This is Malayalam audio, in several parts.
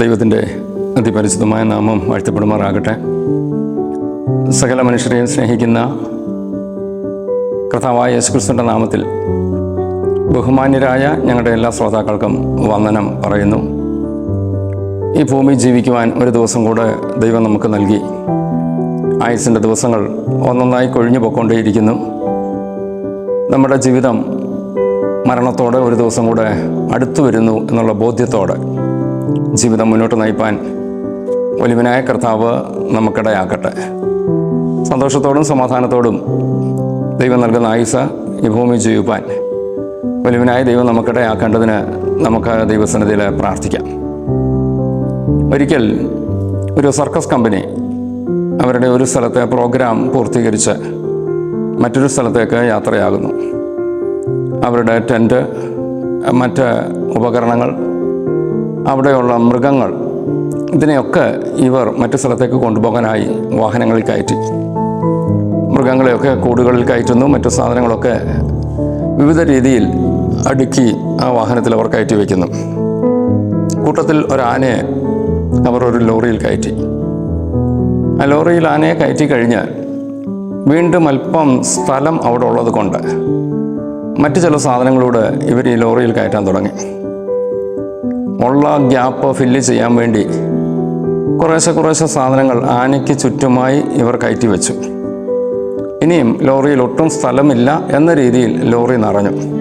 ദൈവത്തിന്റെ അതിപരിശുദ്ധമായ നാമം വാഴ്ത്തപ്പെടുമാറാകട്ടെ. സകല മനുഷ്യരെയും സ്നേഹിക്കുന്ന കർത്താവായ യേശുക്രിസ്തുവിന്റെ നാമത്തിൽ ബഹുമാന്യരായ ഞങ്ങളുടെ എല്ലാ ശ്രോതാക്കൾക്കും വന്ദനം പറയുന്നു. ഈ ഭൂമി ജീവിക്കുവാൻ ഒരു ദിവസം കൂടെ ദൈവം നമുക്ക് നൽകി. ആയുസിന്റെ ദിവസങ്ങൾ ഒന്നൊന്നായി കൊഴിഞ്ഞു പോയിക്കൊണ്ടേയിരിക്കുന്നു. നമ്മുടെ ജീവിതം മരണത്തോടെ ഒരു ദിവസം കൂടെ അടുത്തു വരുന്നു എന്നുള്ള ബോധ്യത്തോടെ ജീവിതം മുന്നോട്ട് നയിപ്പാൻ ഒലിവനായ കർത്താവ് നമുക്കിടയാക്കട്ടെ സന്തോഷത്തോടും സമാധാനത്തോടും ദൈവം നൽകുന്ന ആയുസ് ഈ ഭൂമി ജീവിപ്പാൻ ഒലിവനായ ദൈവം നമുക്കിടയാക്കേണ്ടതിന് നമുക്ക് ദൈവസന്നിധിയിൽ പ്രാർത്ഥിക്കാം. ഒരിക്കൽ ഒരു സർക്കസ് കമ്പനി അവരുടെ ഒരു സ്ഥലത്തെ പ്രോഗ്രാം പൂർത്തീകരിച്ച് മറ്റൊരു സ്ഥലത്തേക്ക് യാത്രയാകുന്നു. അവരുടെ ടെന്റ് മറ്റ് ഉപകരണങ്ങൾ അവിടെയുള്ള മൃഗങ്ങൾ ഇതിനെയൊക്കെ ഇവർ മറ്റു സ്ഥലത്തേക്ക് കൊണ്ടുപോകാനായി വാഹനങ്ങളിൽ കയറ്റി. മൃഗങ്ങളെയൊക്കെ കൂടുകളിൽ കയറ്റുന്നു മറ്റു സാധനങ്ങളൊക്കെ വിവിധ രീതിയിൽ അടുക്കി ആ വാഹനത്തിൽ അവർ കയറ്റി വയ്ക്കുന്നു. കൂട്ടത്തിൽ ഒരാനയെ അവർ ഒരു ലോറിയിൽ കയറ്റി. ആ ലോറിയിൽ ആനയെ കയറ്റി കഴിഞ്ഞാൽ വീണ്ടും അല്പം സ്ഥലം അവിടെ ഉള്ളത് കൊണ്ട് മറ്റു ചില സാധനങ്ങളോട് ഇവർ ഈ ലോറിയിൽ കയറ്റാൻ തുടങ്ങി. ഉള്ള ഗ്യാപ്പ് ഫില്ല് ചെയ്യാൻ വേണ്ടി കുറേശ്ശെ കുറേശ്ശെ സാധനങ്ങൾ ആനയ്ക്ക് ചുറ്റുമായി ഇവർ കയറ്റി വെച്ചു. ഇനിയും ലോറിയിൽ ഒട്ടും സ്ഥലമില്ല എന്ന രീതിയിൽ ലോറി നിറഞ്ഞു.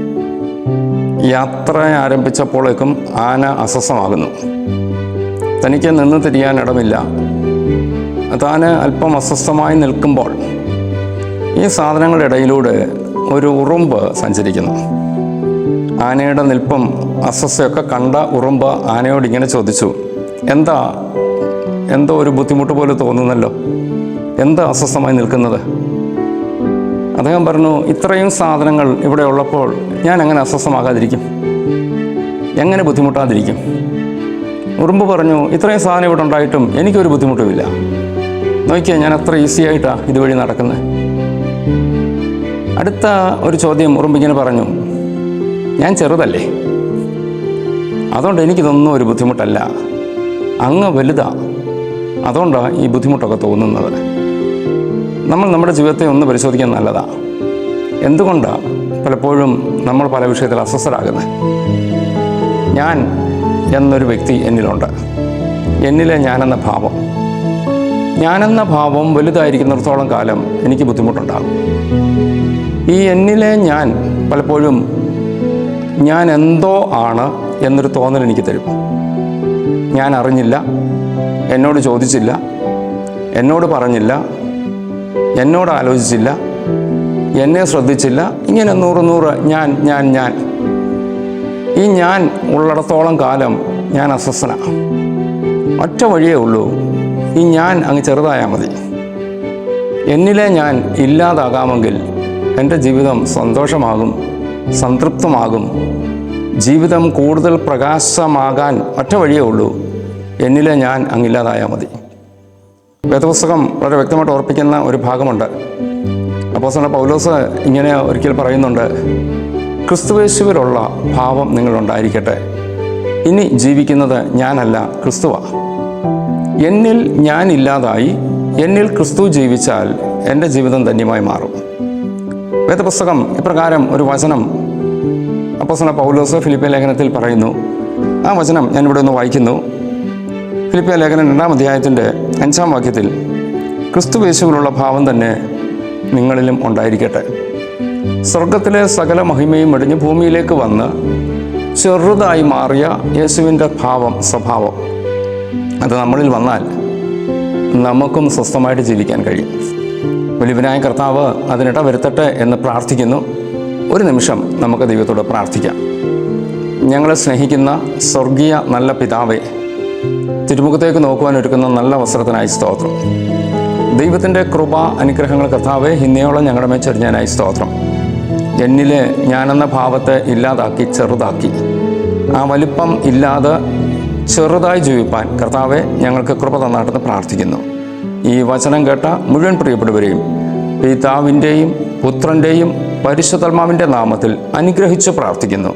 യാത്ര ആരംഭിച്ചപ്പോഴേക്കും ആന അസ്വസ്ഥമാകുന്നു. തനിക്ക് നിന്ന് തിരിയാൻ ഇടമില്ല. താന് അല്പം അസ്വസ്ഥമായി നിൽക്കുമ്പോൾ ഈ സാധനങ്ങളുടെ ഇടയിലൂടെ ഒരു ഉറുമ്പ് സഞ്ചരിക്കുന്നു. ആനയുടെ നിൽപ്പം അസ്വസ്ഥയൊക്കെ കണ്ട ഉറുമ്പ ആനയോട് ഇങ്ങനെ ചോദിച്ചു എന്താ എന്തോ ഒരു ബുദ്ധിമുട്ട് പോലെ തോന്നുന്നല്ലോ? എന്താ അസ്വസ്ഥമായി നിൽക്കുന്നത്? അദ്ദേഹം പറഞ്ഞു ഇത്രയും സാധനങ്ങൾ ഇവിടെ ഉള്ളപ്പോൾ ഞാൻ എങ്ങനെ അസ്വസ്ഥമാകാതിരിക്കും? എങ്ങനെ ബുദ്ധിമുട്ടാതിരിക്കും? ഉറുമ്പ് പറഞ്ഞു ഇത്രയും സാധനം ഇവിടെ ഉണ്ടായിട്ടും എനിക്കൊരു ബുദ്ധിമുട്ടുമില്ല. നോക്കിയാൽ ഞാൻ അത്ര ഈസി ആയിട്ടാണ് ഇതുവഴി നടക്കുന്നത്. അടുത്ത ഒരു ചോദ്യം ഉറുമ്പിങ്ങനെ പറഞ്ഞു ഞാൻ ചെറുതല്ലേ. അതുകൊണ്ട് എനിക്കിതൊന്നും ഒരു ബുദ്ധിമുട്ടല്ല. അങ്ങ് വലുതാ. അതുകൊണ്ടാണ് ഈ ബുദ്ധിമുട്ടൊക്കെ തോന്നുന്നത്. നമ്മൾ നമ്മുടെ ജീവിതത്തെ ഒന്ന് പരിശോധിക്കാൻ നല്ലതാണ് എന്തുകൊണ്ടാണ് പലപ്പോഴും നമ്മൾ പല വിഷയത്തിൽ അസ്വസ്ഥരാകുന്നത് ഞാൻ എന്നൊരു വ്യക്തി എന്നിലുണ്ട്. എന്നിലെ ഞാനെന്ന ഭാവം. ഞാനെന്ന ഭാവം വലുതായിരിക്കുന്നിടത്തോളം കാലം എനിക്ക് ബുദ്ധിമുട്ടുണ്ടാകും. ഈ എന്നിലെ ഞാൻ പലപ്പോഴും ഞാൻ എന്തോ ആണ് എന്നൊരു തോന്നൽ എനിക്ക് തരും. ഞാൻ അറിഞ്ഞില്ല എന്നോട് ചോദിച്ചില്ല എന്നോട് പറഞ്ഞില്ല എന്നോട് ആലോചിച്ചില്ല എന്നെ ശ്രദ്ധിച്ചില്ല ഇങ്ങനെ നൂറ് നൂറ് ഞാൻ ഞാൻ ഞാൻ. ഈ ഞാൻ ഉള്ളിടത്തോളം കാലം ഞാൻ അസ്വസ്ഥന. ഒറ്റ വഴിയേ ഉള്ളൂ ഈ ഞാൻ അങ്ങ് ചെറുതായാൽ മതി. എന്നിലെ ഞാൻ ഇല്ലാതാകാമെങ്കിൽ എന്റെ ജീവിതം സന്തോഷമാകും. സംതൃപ്തമാകും. ജീവിതം കൂടുതൽ പ്രകാശമാകാൻ ഒറ്റ വഴിയേ ഉള്ളൂ. എന്നിലെ ഞാൻ അങ്ങില്ലാതായാൽ മതി. വേദപുസ്തകം വളരെ വ്യക്തമായിട്ട് ഓർപ്പിക്കുന്ന ഒരു ഭാഗമുണ്ട്. തന്നെ പൗലോസ് ഇങ്ങനെ ഒരിക്കൽ പറയുന്നുണ്ട് ക്രിസ്തുവേശുവിലുള്ള ഭാവം നിങ്ങളുണ്ടായിരിക്കട്ടെ. ഇനി ജീവിക്കുന്നത് ഞാനല്ല ക്രിസ്തുവ. എന്നിൽ ഞാൻ ഇല്ലാതായി എന്നിൽ ക്രിസ്തു ജീവിച്ചാൽ എന്റെ ജീവിതം ധന്യമായി മാറും. വേദപുസ്തകം ഇപ്രകാരം ഒരു വചനം അപ്പോസന പൗലോസ് ഫിലിപ്പിയ ലേഖനത്തിൽ പറയുന്നു ആ വചനം ഞാൻ ഇവിടെ ഒന്ന് വായിക്കുന്നു. ഫിലിപ്പിയ ലേഖനം രണ്ടാം അധ്യായത്തിന്റെ അഞ്ചാം വാക്യത്തിൽ ക്രിസ്തു യേശുവിലുള്ള ഭാവം തന്നെ നിങ്ങളിലും ഉണ്ടായിരിക്കട്ടെ. സ്വർഗത്തിലെ സകല മഹിമയും വെടിഞ്ഞ് ഭൂമിയിലേക്ക് വന്ന് ചെറുതായി മാറിയ യേശുവിന്റെ ഭാവം സ്വഭാവം അത് നമ്മളിൽ വന്നാൽ നമുക്കും സ്വസ്ഥമായിട്ട് ജീവിക്കാൻ കഴിയും. വലിയവനായ കർത്താവ് അതിനിട വരുത്തട്ടെ എന്ന് പ്രാർത്ഥിക്കുന്നു. ഒരു നിമിഷം നമുക്ക് ദൈവത്തോട് പ്രാർത്ഥിക്കാം. ഞങ്ങളെ സ്നേഹിക്കുന്ന സ്വർഗീയ നല്ല പിതാവെ തിരുമുഖത്തേക്ക് നോക്കുവാൻ ഒരുക്കുന്ന നല്ല അവസരത്തിനായി സ്തോത്രം. ദൈവത്തിന്റെ കൃപ അനുഗ്രഹങ്ങൾ കർത്താവെ ഹിന്നയോളം ഞങ്ങളുടെ മേൽ ചെറിഞ്ഞാനായി സ്തോത്രം. എന്നിലെ ഞാനെന്ന ഭാവത്തെ ഇല്ലാതാക്കി ചെറുതാക്കി. ആ വലിപ്പം ഇല്ലാതെ ചെറുതായി ജീവിപ്പാൻ കർത്താവെ ഞങ്ങൾക്ക് കൃപ തന്നാട്ടെന്ന് പ്രാർത്ഥിക്കുന്നു. ഈ വചനം കേട്ട മുഴുവൻ പ്രിയപ്പെടുവരെയും പിതാവിന്റെയും പുത്രന്റെയും പരിശുദ്ധർമാവിന്റെ നാമത്തിൽ അനുഗ്രഹിച്ച് പ്രാർത്ഥിക്കുന്നു.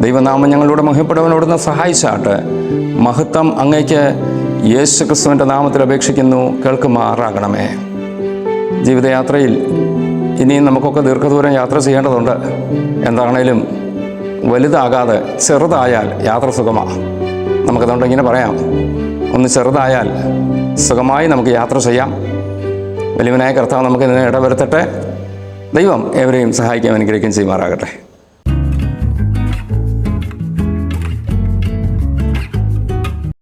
ദൈവനാമം ഞങ്ങളുടെ മഹിപ്പെടുവനോടുന്ന് സഹായിച്ചാട്ട് മഹത്വം അങ്ങേക്ക് യേശു ക്രിസ്തുവിന്റെ നാമത്തിൽ അപേക്ഷിക്കുന്നു. കേൾക്കുമാറാകണമേ. ജീവിതയാത്രയിൽ ഇനിയും നമുക്കൊക്കെ ദീർഘദൂരം യാത്ര ചെയ്യേണ്ടതുണ്ട്. എന്താണേലും വലുതാകാതെ ചെറുതായാൽ യാത്ര സുഖമാണ് നമുക്കതുകൊണ്ട് ഇങ്ങനെ പറയാം. ഒന്ന് ചെറുതായാൽ സുഖമായി നമുക്ക് യാത്ര ചെയ്യാം. വലിയവനായ കർത്താവ് നമുക്ക് ഇതിനെ ഇടവരുത്തട്ടെ. ദൈവം ഏവരെയും സഹായിക്കാൻ അനുഗ്രഹിക്കുകയും ചെയ്യുമാറാകട്ടെ.